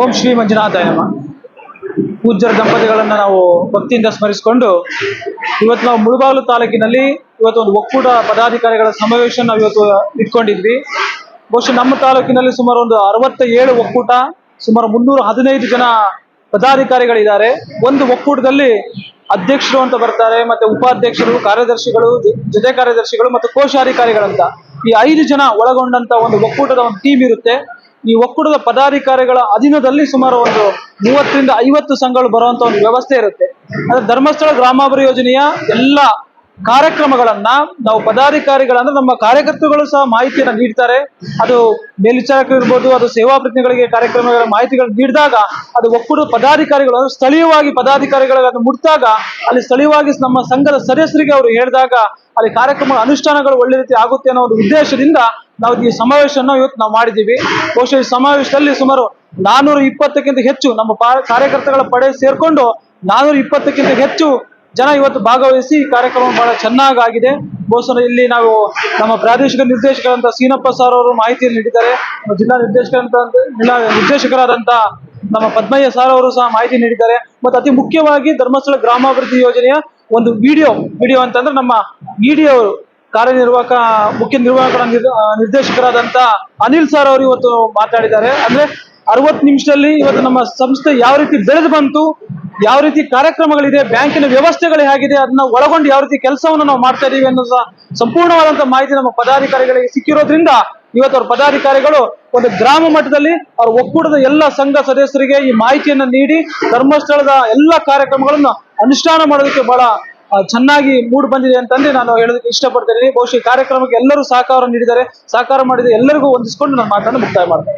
ಓಂ ಶ್ರೀ ಮಂಜುನಾಥಯಮ್ಮ ಪೂಜ್ಯರ ದಂಪತಿಗಳನ್ನ ನಾವು ಭಕ್ತಿಯಿಂದ ಸ್ಮರಿಸಿಕೊಂಡು ಇವತ್ತು ನಾವು ಮುಳಬಾಗಿಲು ತಾಲೂಕಿನಲ್ಲಿ ಇವತ್ತು ಒಂದು ಒಕ್ಕೂಟ ಪದಾಧಿಕಾರಿಗಳ ಸಮಾವೇಶ ನಾವು ಇವತ್ತು ಇಟ್ಕೊಂಡಿದ್ವಿ. ಬಹುಶಃ ನಮ್ಮ ತಾಲೂಕಿನಲ್ಲಿ ಸುಮಾರು ಒಂದು ಅರವತ್ತ ಏಳು ಒಕ್ಕೂಟ, ಸುಮಾರು ಮುನ್ನೂರ ಹದಿನೈದು ಜನ ಪದಾಧಿಕಾರಿಗಳಿದ್ದಾರೆ. ಒಂದು ಒಕ್ಕೂಟದಲ್ಲಿ ಅಧ್ಯಕ್ಷರು ಅಂತ ಬರ್ತಾರೆ, ಮತ್ತೆ ಉಪಾಧ್ಯಕ್ಷರು, ಕಾರ್ಯದರ್ಶಿಗಳು ಜೊತೆ ಕಾರ್ಯದರ್ಶಿಗಳು, ಮತ್ತು ಕೋಶಾಧಿಕಾರಿಗಳಂತ ಈ ಐದು ಜನ ಒಳಗೊಂಡಂತ ಒಂದು ಒಕ್ಕೂಟದ ಒಂದು ಟೀಮ್ ಇರುತ್ತೆ. ಈ ಒಕ್ಕೂಟದ ಪದಾಧಿಕಾರಿಗಳ ಅಧೀನದಲ್ಲಿ ಸುಮಾರು ಒಂದು ಮೂವತ್ತರಿಂದ ಐವತ್ತು ಸಂಘಗಳು ಬರುವಂತ ಒಂದು ವ್ಯವಸ್ಥೆ ಇರುತ್ತೆ. ಅಂದ್ರೆ ಧರ್ಮಸ್ಥಳ ಗ್ರಾಮಾಭಿವೃದ್ಧಿ ಯೋಜನೆಯ ಎಲ್ಲ ಕಾರ್ಯಕ್ರಮಗಳನ್ನ ನಾವು ಪದಾಧಿಕಾರಿಗಳಂದ್ರೆ ನಮ್ಮ ಕಾರ್ಯಕರ್ತರುಗಳು ಸಹ ಮಾಹಿತಿಯನ್ನ ನೀಡ್ತಾರೆ. ಅದು ಮೇಲ್ವಿಚಾರಕರು ಇರ್ಬೋದು, ಅದು ಸೇವಾ ಪ್ರತಿನಿಧಿಗಳಿಗೆ ಕಾರ್ಯಕ್ರಮಗಳ ಮಾಹಿತಿಗಳನ್ನು ನೀಡಿದಾಗ ಅದು ಒಕ್ಕೂಟದ ಪದಾಧಿಕಾರಿಗಳು ಅಂದ್ರೆ ಸ್ಥಳೀಯವಾಗಿ ಪದಾಧಿಕಾರಿಗಳನ್ನು ಮುಟ್ಟಿದಾಗ ಅಲ್ಲಿ ಸ್ಥಳೀಯವಾಗಿ ನಮ್ಮ ಸಂಘದ ಸದಸ್ಯರಿಗೆ ಅವರು ಹೇಳಿದಾಗ ಅಲ್ಲಿ ಕಾರ್ಯಕ್ರಮ ಅನುಷ್ಠಾನಗಳು ಒಳ್ಳೆ ರೀತಿ ಆಗುತ್ತೆ ಅನ್ನೋ ಒಂದು ಉದ್ದೇಶದಿಂದ ನಾವು ಈ ಸಮಾವೇಶವನ್ನು ಇವತ್ತು ನಾವು ಮಾಡಿದ್ದೀವಿ. ಬಹುಶಃ ಈ ಸಮಾವೇಶದಲ್ಲಿ ಸುಮಾರು ನಾನೂರ ಇಪ್ಪತ್ತಕ್ಕಿಂತ ಹೆಚ್ಚು ನಮ್ಮ ಕಾರ್ಯಕರ್ತಗಳ ಪಡೆ ಸೇರ್ಕೊಂಡು ನಾನೂರ ಇಪ್ಪತ್ತಕ್ಕಿಂತ ಹೆಚ್ಚು ಜನ ಇವತ್ತು ಭಾಗವಹಿಸಿ ಈ ಕಾರ್ಯಕ್ರಮ ಬಹಳ ಚೆನ್ನಾಗಾಗಿದೆ. ಬಹುಶಃ ಇಲ್ಲಿ ನಾವು ನಮ್ಮ ಪ್ರಾದೇಶಿಕ ನಿರ್ದೇಶಕರಂತ ಸೀನಪ್ಪ ಸರ್ ಅವರು ಮಾಹಿತಿಯನ್ನು ನೀಡಿದ್ದಾರೆ. ನಮ್ಮ ಜಿಲ್ಲಾ ನಿರ್ದೇಶಕರಂತ, ಜಿಲ್ಲಾ ನಿರ್ದೇಶಕರಾದಂತ ನಮ್ಮ ಪದ್ಮಯ್ಯ ಸರ್ ಅವರು ಸಹ ಮಾಹಿತಿ ನೀಡಿದ್ದಾರೆ. ಮತ್ತು ಅತಿ ಮುಖ್ಯವಾಗಿ ಧರ್ಮಸ್ಥಳ ಗ್ರಾಮಾಭಿವೃದ್ಧಿ ಯೋಜನೆಯ ಒಂದು ವಿಡಿಯೋ ವಿಡಿಯೋ ಅಂತಂದ್ರೆ ನಮ್ಮ ಇಡಿಯೋ ಕಾರ್ಯನಿರ್ವಾಹಕ, ಮುಖ್ಯ ನಿರ್ವಾಹಕ ನಿರ್ದೇಶಕರಾದಂತ ಅನಿಲ್ ಸರ್ ಅವರು ಇವತ್ತು ಮಾತಾಡಿದ್ದಾರೆ. ಅಂದ್ರೆ ಅರವತ್ತು ನಿಮಿಷದಲ್ಲಿ ಇವತ್ತು ನಮ್ಮ ಸಂಸ್ಥೆ ಯಾವ ರೀತಿ ಬೆಳೆದು ಬಂತು, ಯಾವ ರೀತಿ ಕಾರ್ಯಕ್ರಮಗಳಿದೆ, ಬ್ಯಾಂಕಿನ ವ್ಯವಸ್ಥೆಗಳು ಹೇಗಿದೆ, ಅದನ್ನ ಒಳಗೊಂಡು ಯಾವ ರೀತಿ ಕೆಲಸವನ್ನು ನಾವು ಮಾಡ್ತಾ ಇದೀವಿ ಅನ್ನೋ ಸಂಪೂರ್ಣವಾದಂತಹ ಸಂಪೂರ್ಣವಾದಂತ ಮಾಹಿತಿ ನಮ್ಮ ಪದಾಧಿಕಾರಿಗಳಿಗೆ ಸಿಕ್ಕಿರೋದ್ರಿಂದ ಇವತ್ತು ಅವ್ರ ಪದಾಧಿಕಾರಿಗಳು ಒಂದು ಗ್ರಾಮ ಮಟ್ಟದಲ್ಲಿ ಅವ್ರ ಒಕ್ಕೂಟದ ಎಲ್ಲ ಸಂಘ ಸದಸ್ಯರಿಗೆ ಈ ಮಾಹಿತಿಯನ್ನ ನೀಡಿ ಧರ್ಮಸ್ಥಳದ ಎಲ್ಲ ಕಾರ್ಯಕ್ರಮಗಳನ್ನು ಅನುಷ್ಠಾನ ಮಾಡೋದಕ್ಕೆ ಬಹಳ ಚೆನ್ನಾಗಿ ಮೂಡ್ ಬಂದಿದೆ ಅಂತಂದ್ರೆ ನಾನು ಹೇಳೋದಕ್ಕೆ ಇಷ್ಟಪಡ್ತೇನೆ ಬಹುಶಃ ಕಾರ್ಯಕ್ರಮಕ್ಕೆ ಎಲ್ಲರೂ ಸಹಕಾರ ನೀಡಿದ್ದಾರೆ. ಸಹಕಾರ ಮಾಡಿದ ಎಲ್ಲರಿಗೂ ಹೊಂದಿಸಿಕೊಂಡು ನಾನು ಮಾತನ್ನು ಮುಕ್ತಾಯ ಮಾಡ್ತೇನೆ.